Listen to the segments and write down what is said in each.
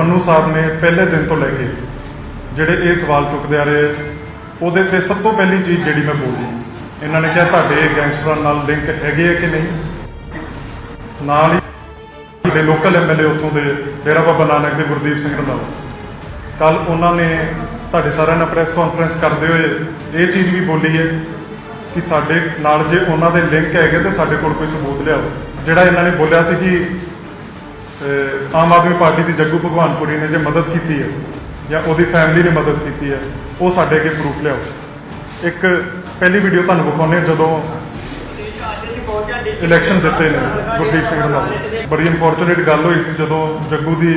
ਪੰਨੂ ਸਾਹਿਬ ਨੇ ਪਹਿਲੇ ਦਿਨ ਤੋਂ ਲੈ ਕੇ ਜਿਹੜੇ ਇਹ ਸਵਾਲ ਚੁੱਕਦੇ ਆ ਰਹੇ, ਉਹਦੇ ਤੇ ਸਭ ਤੋਂ ਪਹਿਲੀ ਚੀਜ਼ ਜਿਹੜੀ ਮੈਂ ਬੋਲੀ ਇਹਨਾਂ ਨੇ ਕਿਹਾ ਤੁਹਾਡੇ ਗੈਂਗਸਟਰਾਂ ਨਾਲ ਲਿੰਕ ਹੈਗੇ ਆ ਕਿ ਨਹੀਂ? ਨਾਲ ਹੀ ਦੇ ਲੋਕਲ ਐਮਐਲਏ ਉੱਥੋਂ ਦੇ ਡੇਰਾ ਬਾਬਾ ਨਾਨਕ ਦੇ ਗੁਰਦੀਪ ਸਿੰਘ ਰੰਧਾਵਾ। ਕੱਲ ਉਹਨਾਂ ਨੇ ਤੁਹਾਡੇ ਸਾਰਿਆਂ ਨਾਲ ਪ੍ਰੈਸ ਕਾਨਫਰੰਸ ਕਰਦੇ ਹੋਏ ਇਹ ਚੀਜ਼ ਵੀ ਬੋਲੀ ਹੈ ਕਿ ਸਾਡੇ ਨਾਲ ਜੇ ਉਹਨਾਂ ਦੇ ਲਿੰਕ ਹੈਗੇ ਤੇ ਸਾਡੇ ਕੋਲ ਕੋਈ ਸਬੂਤ ਲਿਆਓ। ਜਿਹੜਾ ਇਹਨਾਂ ਨੇ ਬੋਲਿਆ ਸੀ ਕਿ ਅਹ, ਆਮ ਆਦਮੀ ਪਾਰਟੀ ਦੀ ਜੱਗੂ ਭਗਵਾਨਪੁਰੀ ਨੇ ਜੇ ਮਦਦ ਕੀਤੀ ਹੈ ਜਾਂ ਉਹਦੀ ਫੈਮਿਲੀ ਨੇ ਮਦਦ ਕੀਤੀ ਹੈ ਉਹ ਸਾਡੇ ਅੱਗੇ ਪ੍ਰੂਫ ਲਿਆਓ। ਇੱਕ ਪਹਿਲੀ ਵੀਡੀਓ ਤੁਹਾਨੂੰ ਵਿਖਾਉਂਦੇ ਹਾਂ ਜਦੋਂ ਇਲੈਕਸ਼ਨ ਜਿੱਤੇ ਨੇ ਗੁਰਦੀਪ ਸਿੰਘ ਰੰਧਾਵਾ ਬੜੀ ਅਨਫੋਰਚੂਨੇਟ ਗੱਲ ਹੋਈ ਸੀ ਜਦੋਂ ਜੱਗੂ ਦੀ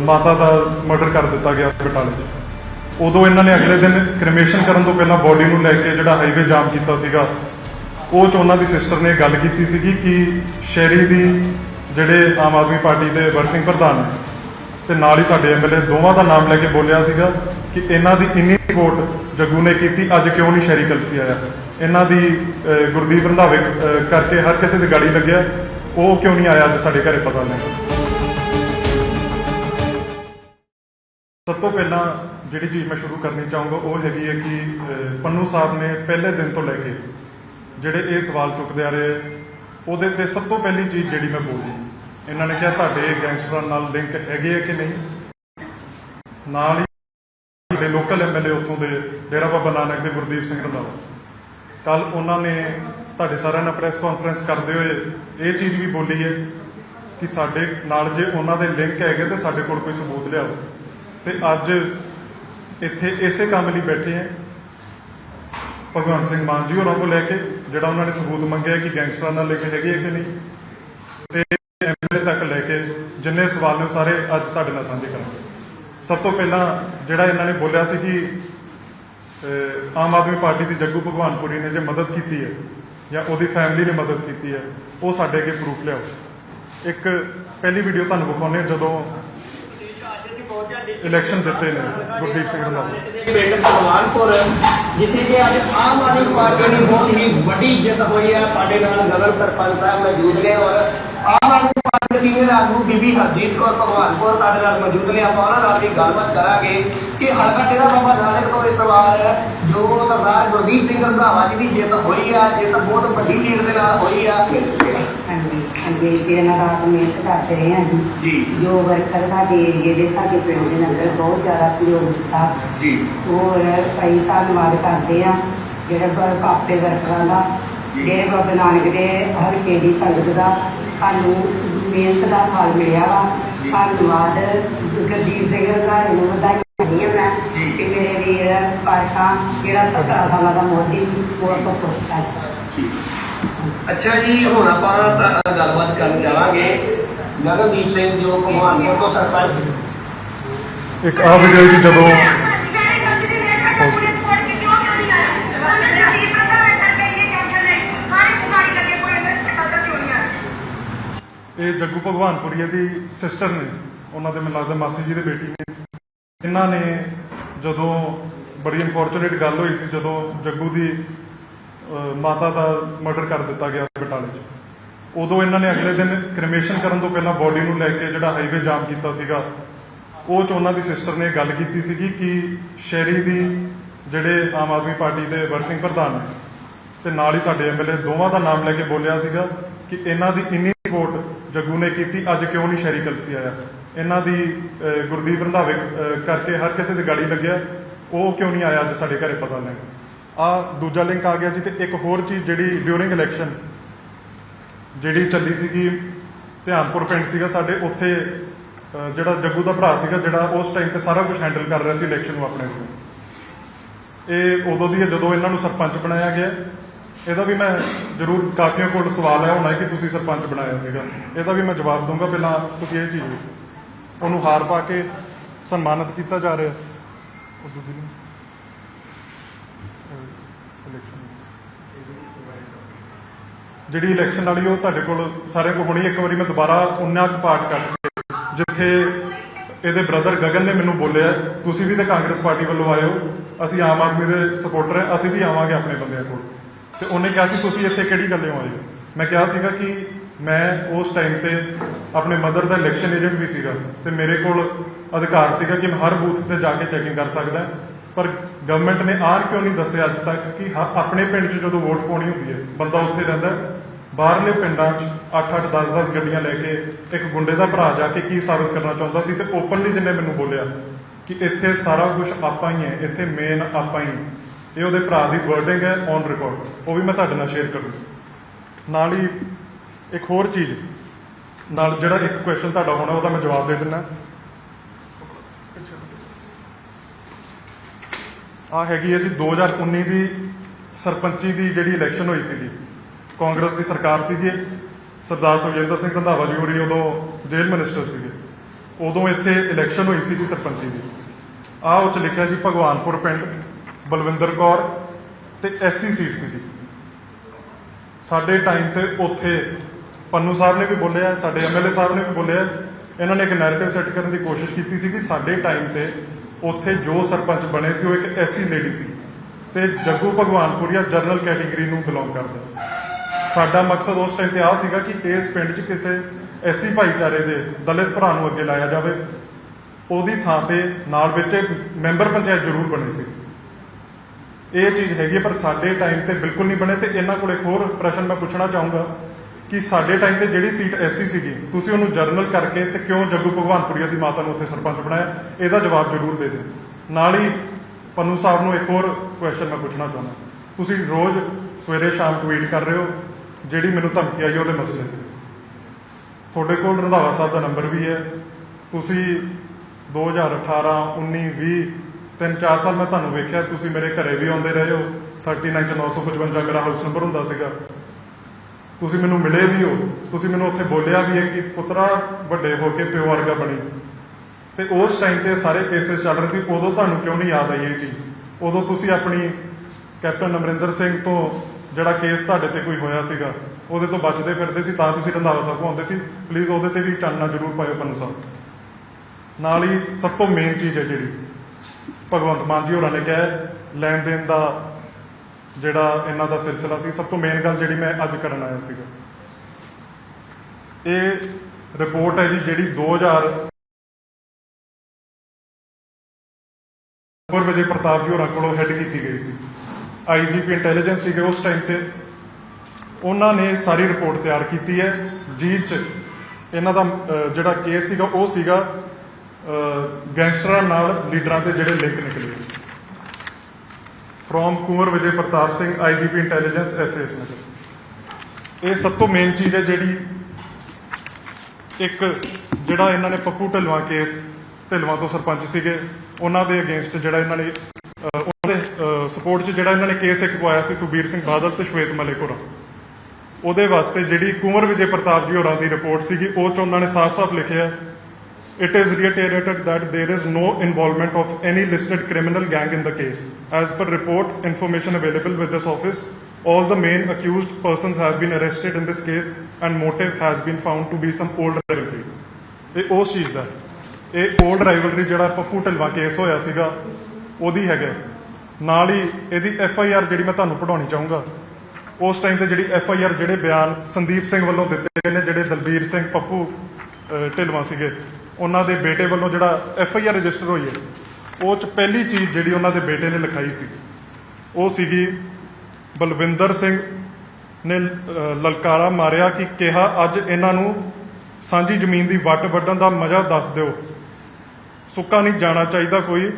ਮਾਤਾ ਦਾ ਮਰਡਰ ਕਰ ਦਿੱਤਾ ਗਿਆ ਬਟਾਲੇ 'ਚ। ਉਦੋਂ ਇਹਨਾਂ ਨੇ ਅਗਲੇ ਦਿਨ ਕ੍ਰਿਮੇਸ਼ਨ ਕਰਨ ਤੋਂ ਪਹਿਲਾਂ ਬੋਡੀ ਨੂੰ ਲੈ ਕੇ ਜਿਹੜਾ ਹਾਈਵੇ ਜਾਮ ਕੀਤਾ ਸੀਗਾ ਉਹ ਚ ਉਹਨਾਂ ਦੀ ਸਿਸਟਰ ਨੇ ਗੱਲ ਕੀਤੀ ਸੀਗੀ ਕਿ ਸ਼ੈਰੀ ਦੀ ਜਿਹੜੇ ਆਮ ਆਦਮੀ ਪਾਰਟੀ ਦੇ ਵਰਕਿੰਗ ਪ੍ਰਧਾਨ ਨੇ ਤੇ ਨਾਲ ਹੀ ਸਾਡੇ ਐਮਐਲਏ ਦੋਵਾਂ ਦਾ ਨਾਮ ਲੈ ਕੇ ਬੋਲਿਆ ਸੀਗਾ ਕਿ ਇਹਨਾਂ ਦੀ ਇੰਨੀ ਸਪੋਰਟ ਜੱਗੂ ਨੇ ਕੀਤੀ ਅੱਜ ਕਿਉਂ ਨਹੀਂ ਸ਼ੈਰੀ ਕਲਸੀ ਆਇਆ? ਇਹਨਾਂ ਦੀ ਗੁਰਦੀਪ ਰੰਧਾਵੇ ਕਰਕੇ ਹਰ ਕਿਸੇ ਦੀ ਗਾੜੀ ਲੱਗਿਆ। ਉਹ ਕਿਉਂ ਨਹੀਂ ਆਇਆ ਅੱਜ ਸਾਡੇ ਘਰੇ ਪਤਾ ਨਹੀਂ ਸਭ ਤੋਂ ਪਹਿਲਾਂ ਜਿਹੜੀ ਚੀਜ਼ ਮੈਂ ਸ਼ੁਰੂ ਕਰਨੀ ਚਾਹੂੰਗਾ ਉਹ ਹੈਗੀ ਹੈ ਕਿ ਅਹ, ਪੰਨੂ ਸਾਹਿਬ ਨੇ ਪਹਿਲੇ ਦਿਨ ਤੋਂ ਲੈ ਕੇ ਜਿਹੜੇ ਇਹ ਸਵਾਲ ਚੁੱਕਦੇ ਆ ਰਹੇ ਉਹਦੇ ਤੇ ਸਭ ਤੋਂ ਪਹਿਲੀ ਚੀਜ਼ ਜਿਹੜੀ ਮੈਂ ਬੋਲੀ ਇਹਨਾਂ ਨੇ ਕਿਹਾ ਤੁਹਾਡੇ ਗੈਂਗਸਟਰਾਂ ਨਾਲ ਲਿੰਕ ਹੈਗੇ ਆ ਕਿ ਨਹੀਂ? ਨਾਲ ਹੀ ਦੇ ਲੋਕਲ ਐਮਐਲਏ ਉੱਥੋਂ ਦੇ, ਡੇਰਾ ਬਾਬਾ ਨਾਨਕ ਦੇ ਗੁਰਦੀਪ ਸਿੰਘ ਰੰਧਾਵਾ। ਕੱਲ ਉਹਨਾਂ ਨੇ ਤੁਹਾਡੇ ਸਾਰਿਆਂ ਨਾਲ ਪ੍ਰੈਸ ਕਾਨਫਰੰਸ ਕਰਦੇ ਹੋਏ ਇਹ ਚੀਜ਼ ਵੀ ਬੋਲੀ ਹੈ ਕਿ ਸਾਡੇ ਨਾਲ ਜੇ ਉਹਨਾਂ ਦੇ ਲਿੰਕ ਹੈਗੇ ਤੇ ਸਾਡੇ ਕੋਲ ਕੋਈ ਸਬੂਤ ਲਿਆਓ। ਤੇ ਅੱਜ ਇੱਥੇ ਇਸੇ ਕੰਮ ਲਈ ਬੈਠੇ ਆ। ਭਗਵੰਤ ਸਿੰਘ ਮਾਨ ਜੀ ਹੋਰਾਂ ਤੋਂ ਲੈ ਕੇ ਜਿਹੜਾ ਉਹਨਾਂ ਨੇ ਸਬੂਤ ਮੰਗਿਆ ਕਿ ਗੈਂਗਸਟਰਾਂ ਨਾਲ ਲਿੰਕ ਹੈਗੇ ਹੈ ਕਿ ਨਹੀਂ, ਤੇ ਐਮਐਲਏ ਤੱਕ ਲੈ ਕੇ ਜਿੰਨੇ ਸਵਾਲ ਨੇ ਉਹ ਸਾਰੇ ਅੱਜ ਤੁਹਾਡੇ ਨਾਲ ਸਾਂਝੇ ਕਰਾਂਗੇ। ਸਭ ਤੋਂ ਪਹਿਲਾਂ ਜਿਹੜਾ ਇਹਨਾਂ ਨੇ ਬੋਲਿਆ ਸੀ ਕਿ ਆਮ ਆਦਮੀ ਪਾਰਟੀ ਦੀ ਜੱਗੂ ਭਗਵਾਨਪੁਰੀ ਨੇ ਜੇ ਮਦਦ ਕੀਤੀ ਹੈ ਜਾਂ ਉਹਦੀ ਫੈਮਿਲੀ ਨੇ ਮਦਦ ਕੀਤੀ ਹੈ, ਉਹ ਸਾਡੇ ਅੱਗੇ ਪ੍ਰੂਫ ਲਿਆਓ। ਇੱਕ ਪਹਿਲੀ ਵੀਡੀਓ ਤੁਹਾਨੂੰ ਵਿਖਾਉਂਦੇ ਹਾਂ ਜਦੋਂ ਇਲੈਕਸ਼ਨ ਜਿੱਤੇ ਨੇ ਗੁਰਦੀਪ ਸਿੰਘ ਰੰਧਾਵਾ। ਪਿੰਡ ਭਗਵਾਨਪੁਰ ਜਿੱਥੇ ਕਿ ਅੱਜ ਆਮ ਆਦਮੀ ਪਾਰਟੀ ਨੂੰ ਬਹੁਤ ਹੀ ਵੱਡੀ ਜਿੱਤ ਹੋਈ ਹੈ। ਸਾਡੇ ਨਾਲ ਨਗਰ ਸਰਪੰਚ ਸਾਹਿਬ ਮੌਜੂਦ ਨੇ ਔਰ ਆਮ ਆਦਮੀ ਪਾਰਟੀ ਦੇ ਸੀਨੀਅਰ ਆਗੂ ਬੀਬੀ ਹਰਜੀਤ ਕੌਰ ਭਗਵਾਨਪੁਰ ਸਾਡੇ ਨਾਲ ਮੌਜੂਦ ਨੇ। ਆਪਾਂ ਉਹਨਾਂ ਨਾਲ ਵੀ ਗੱਲਬਾਤ ਕਰਾਂਗੇ ਕਿ ਹਲਕਾ ਡੇਰਾ ਬਾਬਾ ਨਾਨਕ ਤੋਂ ਇਸ ਵਾਰ ਜੋ ਸਰਦਾਰ ਗੁਰਦੀਪ ਸਿੰਘ ਰੰਧਾਵਾ ਜੀ ਦੀ ਜਿੱਤ ਹੋਈ ਆ ਜਿੱਤ ਬਹੁਤ ਵੱਡੀ ਲੀਡ ਦੇ ਨਾਲ ਹੋਈ ਆ ਹਾਂਜੀ ਦਿਨ ਰਾਤ ਮਿਹਨਤ ਕਰਦੇ ਰਹੇ ਹਾਂ ਜੀ। ਜੀ। ਜੋ ਵਰਕਰ ਸਾਡੇ ਏਰੀਏ ਦੇ ਸਾਡੇ ਪਿੰਡ ਦੇ ਅੰਦਰ ਬਹੁਤ ਜ਼ਿਆਦਾ ਸਹਿਯੋਗ ਦਿੱਤਾ। ਜੀ। ਹੋਰ ਅਸੀਂ ਧੰਨਵਾਦ ਕਰਦੇ ਹਾਂ ਜਿਹੜੇ ਪਾਪੇ ਵਰਕਰਾਂ ਦਾ। ਜਿਹੜੇ ਬਾਬਾ ਨਾਨਕ ਦੇ ਹਲਕੇ ਦੀ ਸੰਗਤ ਦਾ ਸਾਨੂੰ ਮਿਹਨਤ ਦਾ ਫਲ ਮਿਲਿਆ ਵਾ। ਧੰਨਵਾਦ। ਗੁਰਦੀਪ ਸਿੰਘ ਦਾ ਨੂੰ ਵਧਾਈਆਂ ਨਹੀਂ ਮੈਂ ਜੀ। ਕਿ ਮੇਰੇ ਵੀਰ ਪਾਰਕਾਂ ਜਿਹੜਾ 17 ਸਾਲਾਂ ਦਾ ਮੋਦੀ ਉਹ ਤੋਂ ਪੁੱਛਦਾ ਅੱਛਾ ਜੀ, ਹੁਣ ਆਪਾਂ ਤਾਂ ਗੱਲਬਾਤ ਕਰਨ ਜਾਵਾਂਗੇ। ਗਗਨਦੀਪ ਸਿੰਘ ਜੋ ਭਗਵਾਨਪੁਰ ਤੋਂ ਸਰਪੰਚ ਇੱਕ ਆਹ ਵੀਡੀਓ ਜੀ ਜਦੋਂ ਇਹ ਜੱਗੂ ਭਗਵਾਨਪੁਰੀਆ ਦੀ ਸਿਸਟਰ ਨੇ। ਉਹਨਾਂ ਦੇ ਮੈਨੂੰ ਲੱਗਦਾ ਮਾਸੀ ਜੀ ਦੇ ਬੇਟੀ ਨੇ। ਇਹਨਾਂ ਨੇ ਜਦੋਂ ਬੜੀ ਅਨਫੋਰਚੂਨੇਟ ਗੱਲ ਹੋਈ ਸੀ, ਜਦੋਂ ਜੱਗੂ ਦੀ ਮਾਤਾ ਦਾ ਮਰਡਰ ਕਰ ਦਿੱਤਾ ਗਿਆ ਸੀ 'ਚ। ਉਦੋਂ ਇਹਨਾਂ ਨੇ ਅਗਲੇ ਦਿਨ ਕ੍ਰਿਮੇਸ਼ਨ ਕਰਨ ਤੋਂ ਪਹਿਲਾਂ ਬੋਡੀ ਨੂੰ ਲੈ ਕੇ ਜਿਹੜਾ ਹਾਈਵੇ ਜਾਮ ਕੀਤਾ ਸੀਗਾ, ਉਹ ਚ ਉਹਨਾਂ ਦੀ ਸਿਸਟਰ ਨੇ ਗੱਲ ਕੀਤੀ ਸੀਗੀ ਕਿ ਸ਼ੈਰੀ ਦੀ ਜਿਹੜੇ ਆਮ ਆਦਮੀ ਪਾਰਟੀ ਦੇ ਵਰਕਿੰਗ ਪ੍ਰਧਾਨ ਨੇ, ਤੇ ਨਾਲ ਹੀ ਸਾਡੇ ਐਮਐਲਏ ਦੋਵਾਂ ਦਾ ਨਾਮ ਲੈ ਕੇ ਬੋਲਿਆ ਸੀਗਾ ਕਿ ਇਹਨਾਂ ਦੀ ਇੰਨੀ ਸਪੋਰਟ ਜੱਗੂ ਨੇ ਕੀਤੀ, ਅੱਜ ਕਿਉਂ ਨਹੀਂ ਸ਼ਹਿਰੀ ਕਲਸੀ ਆਇਆ? ਇਹਨਾਂ ਦੀ ਗੁਰਦੀਪ ਰੰਧਾਵੇ ਕਰਕੇ ਹਰ ਕਿਸੇ ਦੀ ਗਾੜੀ ਲੱਗਿਆ, ਉਹ ਕਿਉਂ ਨਹੀਂ ਆਇਆ ਅੱਜ ਸਾਡੇ ਘਰੇ ਪਤਾ ਨਹੀਂ ਆ ਦੂਜਾ ਲਿੰਕ ਆ ਗਿਆ ਜੀ ਤੇ ਇੱਕ ਹੋਰ ਚੀਜ਼ ਜਿਹੜੀ ਡਿਊਰਿੰਗ ਇਲੈਕਸ਼ਨ ਜਿਹੜੀ ਚੱਲੀ ਸੀਗੀ ਧਿਆਨਪੁਰ ਪਿੰਡ ਸੀਗਾ ਸਾਡੇ, ਉੱਥੇ ਜਿਹੜਾ ਜੱਗੂ ਦਾ ਭਰਾ ਸੀਗਾ ਜਿਹੜਾ ਉਸ ਟਾਈਮ ਤੇ ਸਾਰਾ ਕੁਝ ਹੈਂਡਲ ਕਰ ਰਿਹਾ ਸੀ ਇਲੈਕਸ਼ਨ ਨੂੰ ਆਪਣੇ ਕੋਲ ਇਹ ਉਦੋਂ ਦੀ ਹੈ, ਜਦੋਂ ਇਹਨਾਂ ਨੂੰ ਸਰਪੰਚ ਬਣਾਇਆ ਗਿਆ। ਇਹਦਾ ਵੀ ਮੈਂ ਜ਼ਰੂਰ ਕਾਫੀਆਂ ਕੋਲ ਸਵਾਲ ਹੈ ਹੋਣਾ ਕਿ ਤੁਸੀਂ ਸਰਪੰਚ ਬਣਾਇਆ ਸੀਗਾ। ਇਹਦਾ ਵੀ ਮੈਂ ਜਵਾਬ ਦਊਂਗਾ, ਪਹਿਲਾਂ ਤੁਸੀਂ ਇਹ ਚੀਜ਼ ਉਹਨੂੰ ਹਾਰ ਪਾ ਕੇ ਸਨਮਾਨਿਤ ਕੀਤਾ ਜਾ ਰਿਹਾ। ਉਹ ਦੂਜੀ ਇਲੈਕਸ਼ਨ ਜਿਹੜੀ ਇਲੈਕਸ਼ਨ ਵਾਲੀ ਉਹ ਤੁਹਾਡੇ ਕੋਲ ਸਾਰਿਆਂ ਕੋਲ ਹੋਣੀ, ਇੱਕ ਵਾਰੀ ਮੈਂ ਦੁਬਾਰਾ ਉਹਨਾਂ ਕੁ ਪਾਰਟ ਕੱਢ ਕੇ ਜਿੱਥੇ ਇਹਦੇ ਬ੍ਰਦਰ ਗਗਨ ਨੇ ਮੈਨੂੰ ਬੋਲਿਆ, ਤੁਸੀਂ ਵੀ ਤਾਂ ਕਾਂਗਰਸ ਪਾਰਟੀ ਵੱਲੋਂ ਆਏ ਹੋ ਅਸੀਂ ਆਮ ਆਦਮੀ ਦੇ ਸਪੋਰਟਰ ਹਾਂ, ਅਸੀਂ ਵੀ ਆਵਾਂਗੇ ਆਪਣੇ ਬੰਦਿਆਂ ਕੋਲ। ਤੇ ਉਹਨੇ ਕਿਹਾ ਸੀ, ਤੁਸੀਂ ਇੱਥੇ ਕਿਹੜੀ ਗੱਲੋਂ ਆਏ ਹੋ? ਮੈਂ ਕਿਹਾ ਸੀਗਾ ਕਿ ਮੈਂ ਉਸ ਟਾਈਮ ਤੇ ਆਪਣੇ ਮਦਰ ਦਾ ਇਲੈਕਸ਼ਨ ਏਜੰਟ ਵੀ ਸੀਗਾ ਤੇ ਮੇਰੇ ਕੋਲ ਅਧਿਕਾਰ ਸੀਗਾ ਕਿ ਮੈਂ ਹਰ ਬੂਥ ਤੇ ਜਾ ਕੇ ਚੈਕਿੰਗ ਕਰ ਸਕਦਾ। ਪਰ ਗਵਰਨਮੈਂਟ ਨੇ ਆਰ ਕਿਉਂ ਨਹੀਂ ਦੱਸਿਆ ਅੱਜ ਤੱਕ ਕਿ ਹ- ਆਪਣੇ ਪਿੰਡ 'ਚ ਜਦੋਂ ਵੋਟ ਪਾਉਣੀ ਹੁੰਦੀ ਹੈ, ਬੰਦਾ ਉੱਥੇ ਰਹਿੰਦਾ ਬਾਹਰਲੇ ਪਿੰਡਾਂ 'ਚ 8-8 10-10 ਗੱਡੀਆਂ ਲੈ ਕੇ ਇੱਕ ਗੁੰਡੇ ਦਾ ਭਰਾ ਜਾ ਕੇ ਕੀ ਸਾਬਤ ਕਰਨਾ ਚਾਹੁੰਦਾ ਸੀ ਤੇ ਓਪਨਲੀ ਜਿਹਨੇ ਮੈਨੂੰ ਬੋਲਿਆ ਕਿ ਇੱਥੇ ਸਾਰਾ ਕੁਝ ਆਪਾਂ ਹੀ ਹੈ, ਇੱਥੇ ਮੇਨ ਆਪਾਂ ਹੀ। ਇਹ ਉਹਦੇ ਭਰਾ ਦੀ ਵਰਡਿੰਗ ਹੈ ਔਨ ਰਿਕਾਰਡ ਉਹ ਵੀ ਮੈਂ ਤੁਹਾਡੇ ਨਾਲ ਸ਼ੇਅਰ ਕਰੂੰ। ਨਾਲ ਹੀ ਇੱਕ ਹੋਰ ਚੀਜ਼, ਨਾਲ ਜਿਹੜਾ ਇੱਕ ਕੁਐਸਚਨ ਤੁਹਾਡਾ ਹੋਣਾ, ਉਹਦਾ ਮੈਂ ਜਵਾਬ ਦੇ ਦਿੰਦਾ। ਆ ਹੈਗੀ ਹੈ ਜੀ 2019 ਦੀ ਸਰਪੰਚੀ ਦੀ ਜਿਹੜੀ ਇਲੈਕਸ਼ਨ ਹੋਈ ਸੀਗੀ। ਕਾਂਗਰਸ ਦੀ ਸਰਕਾਰ ਸੀਗੀ। ਸਰਦਾਰ ਸੁਖਜਿੰਦਰ ਸਿੰਘ ਰੰਧਾਵਾ ਜੀ ਹੋਰੀ ਉਦੋਂ ਜੇਲ੍ਹ ਮਿਨਿਸਟਰ ਸੀਗੇ। ਉਦੋਂ ਇੱਥੇ ਇਲੈਕਸ਼ਨ ਹੋਈ ਸੀਗੀ ਸਰਪੰਚੀ ਦੀ। ਆ ਉਹ ਚ ਲਿਖਿਆ ਜੀ ਭਗਵਾਨਪੁਰ ਪਿੰਡ, ਬਲਵਿੰਦਰ ਕੌਰ ਤੇ ਐਸਸੀ ਸੀਟ ਸੀਗੀ। ਸਾਡੇ ਟਾਈਮ ਤੇ ਉੱਥੇ ਪੰਨੂ ਸਾਹਿਬ ਨੇ ਵੀ ਬੋਲਿਆ, ਸਾਡੇ ਐਮਐਲਏ ਸਾਹਿਬ ਨੇ ਵੀ ਬੋਲਿਆ। ਇਹਨਾਂ ਨੇ ਇੱਕ ਨੈਰੇਟਿਵ ਸੈੱਟ ਕਰਨ ਦੀ ਕੋਸ਼ਿਸ਼ ਕੀਤੀ ਸੀ ਕਿ ਸਾਡੇ ਟਾਈਮ ਤੇ ਉੱਥੇ ਜੋ ਸਰਪੰਚ ਬਣੇ ਸੀ, ਉਹ ਇੱਕ ਐਸੀ ਲੇਡੀ ਸੀ ਤੇ ਜੱਗੂ ਭਗਵਾਨਪੁਰੀਆ ਜਨਰਲ ਕੈਟਾਗਰੀ ਨੂੰ ਬਿਲੋਂਗ ਕਰਦਾ ਸਾਡਾ ਮਕਸਦ ਉਸ ਟਾਈਮ ਤੇ ਆ ਸੀਗਾ ਕਿ ਇਸ ਪਿੰਡ 'ਚ ਕਿਸੇ ਐਸੀ ਭਾਈਚਾਰੇ ਦੇ ਦਲਿਤ ਭਰਾ ਨੂੰ ਅੱਗੇ ਲਾਇਆ ਜਾਵੇ। ਉਹਦੀ ਥਾਂ ਤੇ ਨਾਲ ਵਿੱਚ ਮੈਂਬਰ ਪੰਚਾਇਤ ਜ਼ਰੂਰ ਬਣੇ ਸੀ। ਇਹ ਚੀਜ਼ ਹੈਗੀ ਪਰ ਸਾਡੇ ਟਾਈਮ ਤੇ ਬਿਲਕੁਲ ਨਹੀਂ ਬਣੇ ਤੇ ਇਹਨਾਂ ਕੋਲ ਇੱਕ ਹੋਰ ਪ੍ਰਸ਼ਨ ਮੈਂ ਪੁੱਛਣਾ ਚਾਹੂੰਗਾ। ਕਿ ਸਾਡੇ ਟਾਈਮ ਤੇ ਜਿਹੜੀ ਸੀਟ ਐਸਸੀ ਸੀਗੀ, ਤੁਸੀਂ ਉਹਨੂੰ ਜਰਨਲ ਕਰਕੇ ਤੇ ਕਿਉਂ ਜੱਗੂ ਭਗਵਾਨਪੁਰੀਆ ਦੀ ਮਾਤਾ ਨੂੰ ਉੱਥੇ ਸਰਪੰਚ ਬਣਾਇਆ? ਇਹਦਾ ਜਵਾਬ ਜ਼ਰੂਰ ਦੇ ਦਿਓ। ਨਾਲ ਹੀ ਪੰਨੂ ਸਾਹਿਬ ਨੂੰ ਇੱਕ ਹੋਰ ਕੁਐਸਚਨ ਮੈਂ ਪੁੱਛਣਾ ਚਾਹੁੰਦਾ। ਤੁਸੀਂ ਰੋਜ਼ ਸਵੇਰੇ ਸ਼ਾਮ ਟਵੀਟ ਕਰ ਰਹੇ ਹੋ, ਜਿਹੜੀ ਮੈਨੂੰ ਧਮਕੀ ਆਈ ਉਹਦੇ ਮਸਲੇ ਤੇ। ਤੁਹਾਡੇ ਕੋਲ ਰੰਧਾਵਾ ਸਾਹਿਬ ਦਾ ਨੰਬਰ ਵੀ ਹੈ। ਤੁਸੀਂ 2018 19 20 ਤਿੰਨ, ਚਾਰ ਸਾਲ ਮੈਂ ਤੁਹਾਨੂੰ ਵੇਖਿਆ, ਤੁਸੀਂ ਮੇਰੇ ਘਰੇ ਵੀ ਆਉਂਦੇ ਰਹੇ ਹੋ। 39 ਚ 955 ਮੇਰਾ ਹਾਊਸ ਨੰਬਰ ਹੁੰਦਾ ਸੀਗਾ। ਤੁਸੀਂ ਮੈਨੂੰ ਮਿਲੇ ਵੀ ਹੋ। ਤੁਸੀਂ ਮੈਨੂੰ ਉੱਥੇ ਬੋਲਿਆ ਵੀ ਹੈ ਕਿ ਪੁੱਤਰਾ, ਵੱਡੇ ਹੋ ਕੇ ਪਿਓ ਵਰਗਾ ਬਣੀ। ਤੇ ਉਸ ਟਾਈਮ ਤੇ ਸਾਰੇ ਕੇਸਿਸ ਚੱਲ ਰਹੇ ਸੀ, ਉਦੋਂ ਤੁਹਾਨੂੰ ਕਿਉਂ ਨਹੀਂ ਯਾਦ ਆਈ ਇਹ ਚੀਜ਼? ਉਦੋਂ ਤੁਸੀਂ ਆਪਣੀ ਕੈਪਟਨ ਅਮਰਿੰਦਰ ਸਿੰਘ ਤੋਂ ਜਿਹੜਾ ਕੇਸ ਤੁਹਾਡੇ ਤੇ ਕੋਈ ਹੋਇਆ ਸੀਗਾ, ਉਹਦੇ ਤੋਂ ਬਚਦੇ ਫਿਰਦੇ ਸੀ, ਤਾਂ ਤੁਸੀਂ ਰੰਧਾਵਾ ਸਾਹਿਬ ਆਉਂਦੇ ਸੀ। ਪਲੀਜ਼ ਉਹਦੇ ਤੇ ਵੀ ਚਾਨਣਾ ਜ਼ਰੂਰ ਪਾਇਓ ਪੰਨੂ ਸਾਹਿਬ। ਨਾਲ ਹੀ ਸਭ ਤੋਂ ਮੇਨ ਚੀਜ਼ ਹੈ ਜਿਹੜੀ, ਭਗਵੰਤ ਮਾਨ ਜੀ ਹੋਰਾਂ ਨੇ ਕਿਹਾ, ਲੈਣ ਦੇਣ ਦਾ ਜਿਹੜਾ ਇਹਨਾਂ ਦਾ ਸਿਲਸਿਲਾ ਸੀ, ਸਭ ਤੋਂ ਮੇਨ ਗੱਲ ਜਿਹੜੀ ਮੈਂ ਅੱਜ ਕਰਨ ਆਇਆ ਸੀਗਾ। ਇਹ ਰਿਪੋਰਟ ਹੈ ਜੀ ਜਿਹੜੀ 2000 ਹੋਰ ਵਿਜੇ ਪ੍ਰਤਾਪ ਜੀ ਹੋਰਾਂ ਕੋਲੋਂ ਹੈਡ ਕੀਤੀ ਗਈ ਸੀ। ਆਈਜੀਪੀ ਇੰਟੈਲੀਜੈਂਸ ਸੀਗੇ ਉਸ ਟਾਈਮ ਤੇ। ਉਹਨਾਂ ਨੇ ਸਾਰੀ ਰਿਪੋਰਟ ਤਿਆਰ ਕੀਤੀ ਹੈ। ਜਿਹ ਚ ਇਹਨਾਂ ਦਾ ਜਿਹੜਾ ਕੇਸ ਸੀਗਾ, ਉਹ ਸੀਗਾ ਗੈਂਗਸਟਰਾਂ ਨਾਲ ਲੀਡਰਾਂ ਦੇ ਜਿਹੜੇ ਲਿੰਕ ਨਿਕਲੇ। From Kunwar Vijay Pratap Singh IGP intelligence SS Nagar ਇਹ ਸਭ ਤੋਂ ਮੇਨ ਚੀਜ਼ ਹੈ ਜਿਹੜੀ ਇੱਕ ਜਿਹੜਾ ਇਹਨਾਂ ਨੇ ਪੱਪੂ ਢਿਲਵਾਂ ਕੇਸ ਢਿਲਵਾਂ ਤੋਂ ਸਰਪੰਚ ਸੀਗੇ, ਉਹਨਾਂ ਦੇ ਅਗੇਂਸਟ ਜਿਹੜਾ ਇਹਨਾਂ ਨੇ ਉਹਨਾਂ ਦੇ ਸਪੋਰਟ 'ਚ ਜਿਹੜਾ ਇਹਨਾਂ ਨੇ ਕੇਸ ਇੱਕ ਪਵਾਇਆ ਸੀ ਸੁਬੀਰ ਸਿੰਘ ਬਾਦਲ ਤੇ ਸ਼ਵੇਤ ਮਲਿਕ ਹੋਰਾਂ। ਉਹਦੇ ਵਾਸਤੇ ਜਿਹੜੀ ਕੁੰਵਰ ਵਿਜੇ ਪ੍ਰਤਾਪ ਜੀ ਹੋਰਾਂ ਦੀ ਰਿਪੋਰਟ ਸੀਗੀ, ਉਹ 'ਚ ਉਹਨਾਂ ਨੇ ਸਾਫ਼-ਸਾਫ਼ ਲਿਖਿਆ It is reiterated that there is no involvement of any listed criminal gang in the case. As per report, information available with this office, all the main accused persons have been arrested in this case and motive has been found to be some old rivalry. ਇਹ ਉਸ ਚੀਜ਼ ਦਾ ਹੈ। ਇਹ old rivalry ਜਿਹੜਾ Pappu Dhilwan case ਹੋਇਆ ਸੀਗਾ ਉਹਦੀ ਹੈਗਾ ਨਾਲ ਹੀ ਇਹਦੀ ਐਫ ਆਈ ਆਰ ਜਿਹੜੀ ਮੈਂ ਤੁਹਾਨੂੰ ਪੜਾਉਣੀ ਚਾਹੂੰਗਾ ਉਸ ਟਾਈਮ ਤੇ ਜਿਹੜੀ ਐਫ ਆਈ ਆਰ ਜਿਹੜੇ ਬਿਆਨ ਸੰਦੀਪ ਸਿੰਘ ਵੱਲੋਂ ਦਿੱਤੇ ਗਏ ਨੇ ਜਿਹੜੇ ਦਲਬੀਰ ਸਿੰਘ ਪੱਪੂ ਅਹ, ਢਿਲਵਾਂ ਸੀਗੇ ਉਹਨਾਂ ਦੇ ਬੇਟੇ ਵੱਲੋਂ ਜਿਹੜਾ ਐਫ ਆਈ ਆਰ ਰਜਿਸਟਰ ਹੋਈ ਹੈ, ਉਹ ਚ ਪਹਿਲੀ ਚੀਜ਼ ਜਿਹੜੀ ਉਹਨਾਂ ਦੇ ਬੇਟੇ ਨੇ ਲਿਖਾਈ ਸੀ, ਉਹ ਸੀਗੀ ਬਲਵਿੰਦਰ ਸਿੰਘ ਨੇ ਲਲਕਾਰਾ ਮਾਰਿਆ ਕਿ ਕਿਹਾ, ਅੱਜ ਇਹਨਾਂ ਨੂੰ ਸਾਂਝੀ ਜ਼ਮੀਨ ਦੀ ਵੱਟ ਵੱਢਣ ਦਾ ਮਜ਼ਾ ਦੱਸ ਦਿਓ। ਸੁੱਕਾ ਨਹੀਂ ਜਾਣਾ ਚਾਹੀਦਾ ਕੋਈ।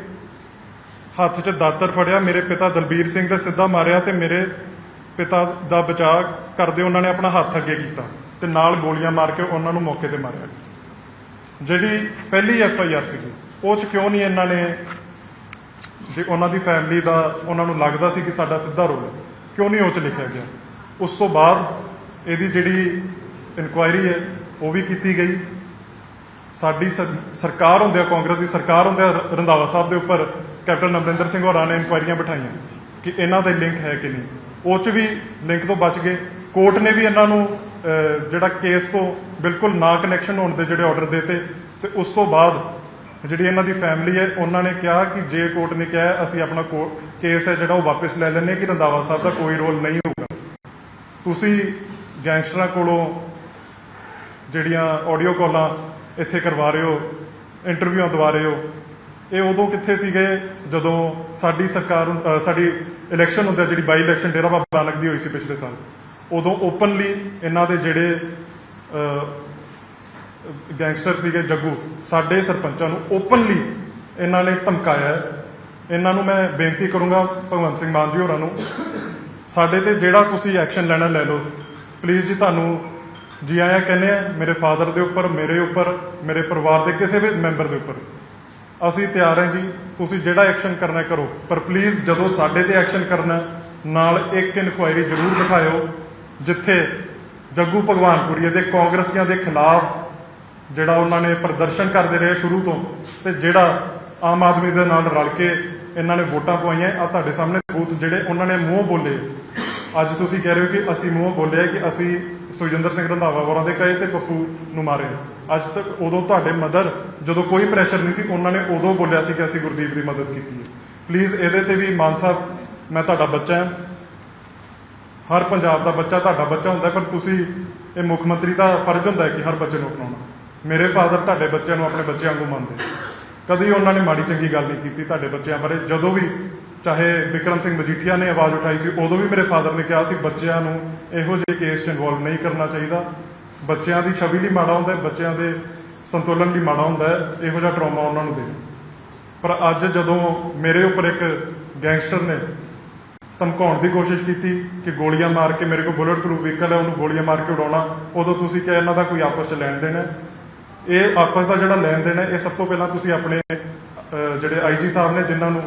ਹੱਥ 'ਚ ਦਾਤਰ ਫੜਿਆ, ਮੇਰੇ ਪਿਤਾ ਦਲਬੀਰ ਸਿੰਘ ਦਾ ਸਿੱਧਾ ਮਾਰਿਆ ਤੇ ਮੇਰੇ ਪਿਤਾ ਦਾ ਬਚਾਅ ਕਰਦੇ ਉਹਨਾਂ ਨੇ ਆਪਣਾ ਹੱਥ ਅੱਗੇ ਕੀਤਾ ਤੇ ਨਾਲ ਗੋਲੀਆਂ ਮਾਰ ਕੇ ਉਹਨਾਂ ਨੂੰ ਮੌਕੇ ਤੇ ਮਾਰਿਆ। ਜਿਹੜੀ ਪਹਿਲੀ ਐਫ ਆਈ ਆਰ ਸੀਗੀ, ਉਹ 'ਚ ਕਿਉਂ ਨਹੀਂ ਇਹਨਾਂ ਨੇ ਜੇ ਉਹਨਾਂ ਦੀ ਫੈਮਿਲੀ ਦਾ ਉਹਨਾਂ ਨੂੰ ਲੱਗਦਾ ਸੀ ਕਿ ਸਾਡਾ ਸਿੱਧਾ ਰੋਲ ਕਿਉਂ ਨਹੀਂ ਉਹ 'ਚ ਲਿਖਿਆ ਗਿਆ? ਉਸ ਤੋਂ ਬਾਅਦ ਇਹਦੀ ਜਿਹੜੀ ਇਨਕੁਆਇਰੀ ਹੈ, ਉਹ ਵੀ ਕੀਤੀ ਗਈ। ਸਾਡੀ ਸਰ- ਸਰਕਾਰ ਹੁੰਦਿਆਂ, ਕਾਂਗਰਸ ਦੀ ਸਰਕਾਰ ਹੁੰਦਿਆਂ ਰ- ਰੰਧਾਵਾ ਸਾਹਿਬ ਦੇ ਉੱਪਰ ਕੈਪਟਨ ਅਮਰਿੰਦਰ ਸਿੰਘ ਹੋਰਾਂ ਨੇ ਇਨਕੁਆਇਰੀਆਂ ਬਿਠਾਈਆਂ ਕਿ ਇਹਨਾਂ ਦੇ ਲਿੰਕ ਹੈ ਕਿ ਨਹੀਂ। ਉਹ 'ਚ ਵੀ ਲਿੰਕ ਤੋਂ ਬਚ ਗਏ। ਕੋਰਟ ਨੇ ਵੀ ਇਹਨਾਂ ਨੂੰ ਜਿਹੜਾ ਕੇਸ ਤੋਂ ਬਿਲਕੁਲ ਨਾ ਕਨੈਕਸ਼ਨ ਹੋਣ ਦੇ ਜਿਹੜੇ ਆਰਡਰ ਦਿੱਤੇ ਤੇ ਉਸ ਤੋਂ ਬਾਅਦ ਜਿਹੜੀ ਇਹਨਾਂ ਦੀ ਫੈਮਿਲੀ ਹੈ, ਉਹਨਾਂ ਨੇ ਕਿਹਾ ਕਿ ਜੇ ਕੋਰਟ ਨੇ ਕਿਹਾ ਅਸੀਂ ਆਪਣਾ ਕੇਸ ਹੈ ਜਿਹੜਾ ਉਹ ਵਾਪਸ ਲੈ ਲੈਂਦੇ ਹਾਂ ਕਿ ਰੰਧਾਵਾ ਸਾਹਿਬ ਦਾ ਕੋਈ ਰੋਲ ਨਹੀਂ ਹੋਊਗਾ। ਤੁਸੀਂ ਗੈਂਗਸਟਰਾਂ ਕੋਲੋਂ ਜਿਹੜੀਆਂ ਆਡੀਓ ਕਾਲਾਂ ਇੱਥੇ ਕਰਵਾ ਰਹੇ ਹੋ ਇੰਟਰਵਿਊਆਂ ਦਵਾ ਰਹੇ ਹੋ, ਇਹ ਉਦੋਂ ਕਿੱਥੇ ਸੀਗੇ? ਜਦੋਂ ਸਾਡੀ ਸਰਕਾਰ ਸਾਡੀ ਇਲੈਕਸ਼ਨ ਹੁੰਦਾ ਜਿਹੜੀ ਬਾਈ ਇਲੈਕਸ਼ਨ ਡੇਰਾ ਬਾਬਾ ਨਾਨਕ ਦੀ ਹੋਈ ਸੀ ਪਿਛਲੇ ਸਾਲ। ਉਦੋਂ ਓਪਨਲੀ ਇਹਨਾਂ ਦੇ ਜਿਹੜੇ ਗੈਂਗਸਟਰ ਸੀਗੇ ਜੱਗੂ, ਸਾਡੇ ਸਰਪੰਚਾਂ ਨੂੰ ਓਪਨਲੀ ਇਹਨਾਂ ਨੇ ਧਮਕਾਇਆ ਇਹਨਾਂ ਨੂੰ ਮੈਂ ਬੇਨਤੀ ਕਰੂੰਗਾ ਭਗਵੰਤ ਸਿੰਘ ਮਾਨ ਜੀ ਹੋਰਾਂ ਨੂੰ, ਸਾਡੇ ਤੇ ਜਿਹੜਾ ਤੁਸੀਂ ਐਕਸ਼ਨ ਲੈਣਾ ਲੈ ਲਓ। ਪਲੀਜ਼ ਜੀ, ਤੁਹਾਨੂੰ ਜੀ ਆਇਆ ਕਹਿੰਦੇ ਆ, ਮੇਰੇ ਫਾਦਰ ਦੇ ਉੱਪਰ, ਮੇਰੇ ਉੱਪਰ, ਮੇਰੇ ਪਰਿਵਾਰ ਦੇ ਕਿਸੇ ਵੀ ਮੈਂਬਰ ਦੇ ਉੱਪਰ। ਅਸੀਂ ਤਿਆਰ ਹਾਂ ਜੀ, ਤੁਸੀਂ ਜਿਹੜਾ ਐਕਸ਼ਨ ਕਰਨਾ ਕਰੋ। ਪਰ ਪਲੀਜ਼ ਜਦੋਂ ਸਾਡੇ ਤੇ ਐਕਸ਼ਨ ਕਰਨਾ, ਨਾਲ ਇੱਕ ਇਨਕੁਆਇਰੀ ਜ਼ਰੂਰ ਦਿਖਾਇਓ। ਜਿੱਥੇ ਜੱਗੂ ਭਗਵਾਨਪੁਰੀਏ ਦੇ ਕਾਂਗਰਸੀਆਂ ਦੇ ਖਿਲਾਫ ਜਿਹੜਾ ਉਹਨਾਂ ਨੇ ਪ੍ਰਦਰਸ਼ਨ ਕਰਦੇ ਰਹੇ ਸ਼ੁਰੂ ਤੋਂ ਤੇ ਜਿਹੜਾ ਆਮ ਆਦਮੀ ਦੇ ਨਾਲ ਰਲ ਕੇ ਇਹਨਾਂ ਨੇ ਵੋਟਾਂ ਪਵਾਈਆਂ ਆ ਤੁਹਾਡੇ ਸਾਹਮਣੇ ਸਬੂਤ ਜਿਹੜੇ ਉਹਨਾਂ ਨੇ ਮੂੰਹ ਬੋਲੇ। ਅੱਜ ਤੁਸੀਂ ਕਹਿ ਰਹੇ ਹੋ ਕਿ ਅਸੀਂ ਮੂੰਹ ਬੋਲਿਆ ਕਿ ਅਸੀਂ ਸੁਖਜਿੰਦਰ ਸਿੰਘ ਰੰਧਾਵਾ ਹੋਰਾਂ ਦੇ ਕਹੇ ਤੇ ਪੱਪੂ ਨੂੰ ਮਾਰੇ। ਅੱਜ ਤੱਕ ਉਦੋਂ ਤੁਹਾਡੇ ਮਦਰ ਜਦੋਂ ਕੋਈ ਪ੍ਰੈਸ਼ਰ ਨਹੀਂ ਸੀ, ਉਹਨਾਂ ਨੇ ਉਦੋਂ ਬੋਲਿਆ ਸੀ ਕਿ ਅਸੀਂ ਗੁਰਦੀਪ ਦੀ ਮਦਦ ਕੀਤੀ ਹੈ। ਪਲੀਜ਼ ਇਹਦੇ ਤੇ ਵੀ ਮਾਨ ਸਾਹਿਬ, ਮੈਂ ਤੁਹਾਡਾ ਬੱਚਾ ਹਾਂ। ਹਰ ਪੰਜਾਬ ਦਾ ਬੱਚਾ ਤੁਹਾਡਾ ਬੱਚਾ ਹੁੰਦਾ, ਪਰ ਤੁਸੀਂ ਇਹ ਮੁੱਖ ਮੰਤਰੀ ਦਾ ਫਰਜ਼ ਹੁੰਦਾ ਕਿ ਹਰ ਬੱਚੇ ਨੂੰ ਅਪਣਾਉਣਾ। ਮੇਰੇ ਫਾਦਰ ਤੁਹਾਡੇ ਬੱਚਿਆਂ ਨੂੰ ਆਪਣੇ ਬੱਚਿਆਂ ਵਾਂਗੂ ਮੰਨਦੇ। ਕਦੀ ਉਹਨਾਂ ਨੇ ਮਾੜੀ ਚੰਗੀ ਗੱਲ ਨਹੀਂ ਕੀਤੀ ਤੁਹਾਡੇ ਬੱਚਿਆਂ ਬਾਰੇ। ਜਦੋਂ ਵੀ ਚਾਹੇ ਵਿਕਰਮ ਸਿੰਘ ਮਜੀਠੀਆ ਨੇ ਆਵਾਜ਼ ਉਠਾਈ ਸੀ, ਉਦੋਂ ਵੀ ਮੇਰੇ ਫਾਦਰ ਨੇ ਕਿਹਾ ਸੀ, ਬੱਚਿਆਂ ਨੂੰ ਇਹੋ ਜਿਹੇ ਕੇਸ 'ਚ ਇਨਵੋਲਵ ਨਹੀਂ ਕਰਨਾ ਚਾਹੀਦਾ। ਬੱਚਿਆਂ ਦੀ ਛਵੀ ਲਈ ਮਾੜਾ ਹੁੰਦਾ ਹੈ, ਬੱਚਿਆਂ ਦੇ ਸੰਤੁਲਨ ਲਈ ਮਾੜਾ ਹੁੰਦਾ ਹੈ, ਇਹੋ ਜਿਹਾ ਟਰਾਮਾ ਉਹਨਾਂ ਨੂੰ ਦੇ ਪਰ ਅੱਜ ਜਦੋਂ ਮੇਰੇ ਉੱਪਰ ਇੱਕ ਗੈਂਗਸਟਰ ਨੇ ਧਮਕਾਉਣ ਦੀ ਕੋਸ਼ਿਸ਼ ਕੀਤੀ ਕਿ ਗੋਲੀਆਂ ਮਾਰ ਕੇ ਮੇਰੇ ਕੋਲ ਬੁਲਟ ਪ੍ਰੂਫ ਵਹੀਕਲ ਹੈ ਉਹਨੂੰ ਗੋਲੀਆਂ ਮਾਰ ਕੇ ਉਡਾਉਣਾ। ਉਦੋਂ ਤੁਸੀਂ ਕਿਹਾ ਇਹਨਾਂ ਦਾ ਕੋਈ ਆਪਸ 'ਚ ਲੈਣ ਦੇਣ ਹੈ। ਇਹ ਆਪਸ ਦਾ ਜਿਹੜਾ ਲੈਣ ਦੇਣ ਹੈ ਇਹ ਸਭ ਤੋਂ ਪਹਿਲਾਂ ਤੁਸੀਂ ਆਪਣੇ ਅਹ, ਜਿਹੜੇ ਆਈਜੀ ਸਾਹਿਬ ਨੇ ਜਿਨ੍ਹਾਂ ਨੂੰ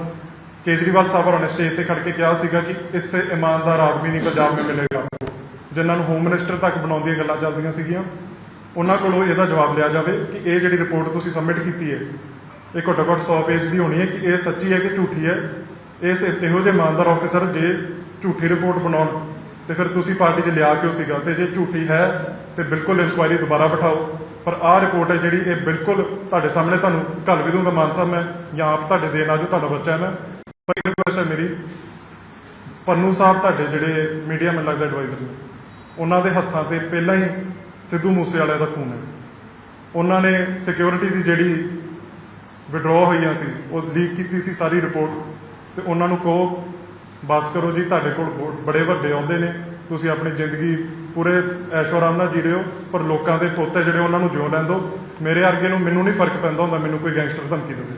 ਕੇਜਰੀਵਾਲ ਸਾਹਿਬ ਹੋਰਾਂ ਨੇ ਸਟੇਜ ਤੇ ਖੜ ਕੇ ਕਿਹਾ ਸੀਗਾ ਕਿ ਇਸੇ ਇਮਾਨਦਾਰ ਆਦਮੀ ਨਹੀਂ ਪੰਜਾਬ ਮੇਂ ਮਿਲੇਗਾ। ਜਿਨ੍ਹਾਂ ਨੂੰ ਹੋਮ ਮਿਨਿਸਟਰ ਤੱਕ ਬਣਾਉਣ ਦੀਆਂ ਗੱਲਾਂ ਚੱਲਦੀਆਂ ਸੀਗੀਆਂ। ਉਹਨਾਂ ਕੋਲੋਂ ਇਹਦਾ ਜਵਾਬ ਲਿਆ ਜਾਵੇ ਕਿ ਇਹ ਜਿਹੜੀ ਰਿਪੋਰਟ ਤੁਸੀਂ ਸਬਮਿਟ ਕੀਤੀ ਹੈ ਇਹ ਘੱਟੋ ਘੱਟ 100 ਪੇਜ ਦੀ ਹੋਣੀ ਹੈ ਕਿ ਇਹ ਸੱਚੀ ਹੈ ਕਿ ਝੂਠੀ ਹੈ। ਇਸ ਇਹੋ ਜਿਹੇ ਇਮਾਨਦਾਰ ਆਫੀਸਰ ਜੇ ਝੂਠੀ ਰਿਪੋਰਟ ਬਣਾਉਣ, ਤੇ ਫਿਰ ਤੁਸੀਂ ਪਾਰਟੀ 'ਚ ਲਿਆ ਕਿਉਂ ਸੀਗਾ? ਤੇ ਜੇ ਝੂਠੀ ਹੈ, ਤੇ ਬਿਲਕੁਲ ਇਨਕੁਆਇਰੀ ਦੁਬਾਰਾ ਬਿਠਾਓ। ਪਰ ਆਹ ਰਿਪੋਰਟ ਹੈ ਜਿਹੜੀ ਇਹ ਬਿਲਕੁਲ ਤੁਹਾਡੇ ਸਾਹਮਣੇ ਤੁਹਾਨੂੰ ਕੱਲ ਵੀ ਦੂੰਗਾ ਮਾਨ ਸਾਹਿਬ ਮੈਂ, ਜਾਂ ਆਪ ਤੁਹਾਡੇ ਦੇਣ ਆ ਜੋ ਤੁਹਾਡਾ ਬੱਚਾ ਮੈਂ। ਪਰ ਰਿਕੁਐਸਟ ਹੈ ਮੇਰੀ। ਪੰਨੂ ਸਾਹਿਬ ਤੁਹਾਡੇ ਜਿਹੜੇ ਮੀਡੀਆ ਮੈਨੂੰ ਲੱਗਦਾ ਐਡਵਾਈਜ਼ਰ ਨੇ, ਉਹਨਾਂ ਦੇ ਹੱਥਾਂ ਤੇ ਪਹਿਲਾਂ ਹੀ ਸਿੱਧੂ ਮੂਸੇਵਾਲੇ ਦਾ ਖੂਨ ਹੈ। ਉਹਨਾਂ ਨੇ ਸਿਕਿਉਰਿਟੀ ਦੀ ਜਿਹੜੀ ਵਿਡਰਾਅ ਹੋਈਆਂ ਸੀ, ਉਹ ਲੀਕ ਕੀਤੀ ਸੀ ਸਾਰੀ ਰਿਪੋਰਟ ਤੇ ਉਹਨਾਂ ਨੂੰ ਕਹੋ, ਬਸ ਕਰੋ ਜੀ, ਤੁਹਾਡੇ ਕੋਲ ਬੜੇ ਵੱਡੇ ਆਉਂਦੇ ਨੇ। ਤੁਸੀਂ ਆਪਣੀ ਜ਼ਿੰਦਗੀ ਪੂਰੇ ਐਸ਼ੋ ਆਰਾਮ ਨਾਲ ਜੀ ਰਹੇ ਹੋ, ਪਰ ਲੋਕਾਂ ਦੇ ਪੋਤੇ ਜਿਹੜੇ ਉਹਨਾਂ ਨੂੰ ਜਿਉਂ ਲੈਣ ਦਿਓ ਮੇਰੇ ਅਰਗੇ ਨੂੰ ਮੈਨੂੰ ਨਹੀਂ ਫ਼ਰਕ ਪੈਂਦਾ ਹੁੰਦਾ, ਮੈਨੂੰ ਕੋਈ ਗੈਂਗਸਟਰ ਧਮਕੀ ਦੇਵੇ।